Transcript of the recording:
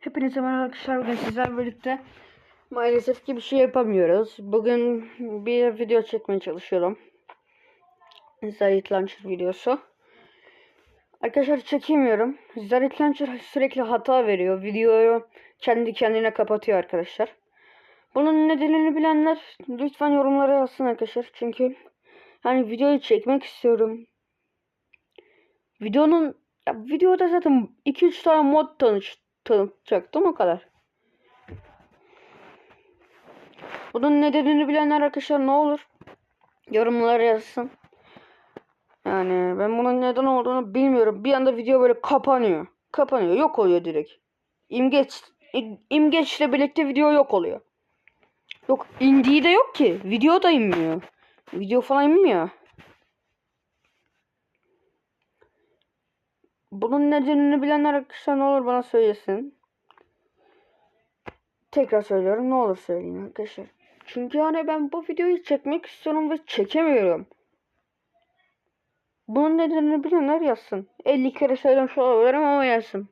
Hepinize merhaba arkadaşlar. Bugün sizlerle birlikte maalesef ki bir şey yapamıyoruz. Bugün bir video çekmeye çalışıyorum. Zayit Launcher videosu. Arkadaşlar çekemiyorum. Zayit Launcher sürekli hata veriyor. Videoyu kendi kendine kapatıyor arkadaşlar. Bunun nedenini bilenler lütfen yorumlara yazsın arkadaşlar. Çünkü hani videoyu çekmek istiyorum. Videonun ya videoda zaten 2-3 tane mod tanış tanıtacaktım o kadar. Bunun nedenini bilenler arkadaşlar ne olur yorumlara yazsın. Yani ben bunun neden olduğunu bilmiyorum. Bir anda video böyle kapanıyor. Kapanıyor. Yok oluyor direkt. İmgeç imgeçle birlikte video yok oluyor. Yok indiği de yok ki. Video da inmiyor. Video falan inmiyor. Bunun nedenini bilenler arkadaşlar ne olur bana söylesin. Tekrar söylüyorum ne olur söyleyin arkadaşlar. Çünkü hani ben bu videoyu çekmek istiyorum ve çekemiyorum. Bunun nedenini bilenler yazsın. 50 kere söylemiş olabilirim ama yazsın.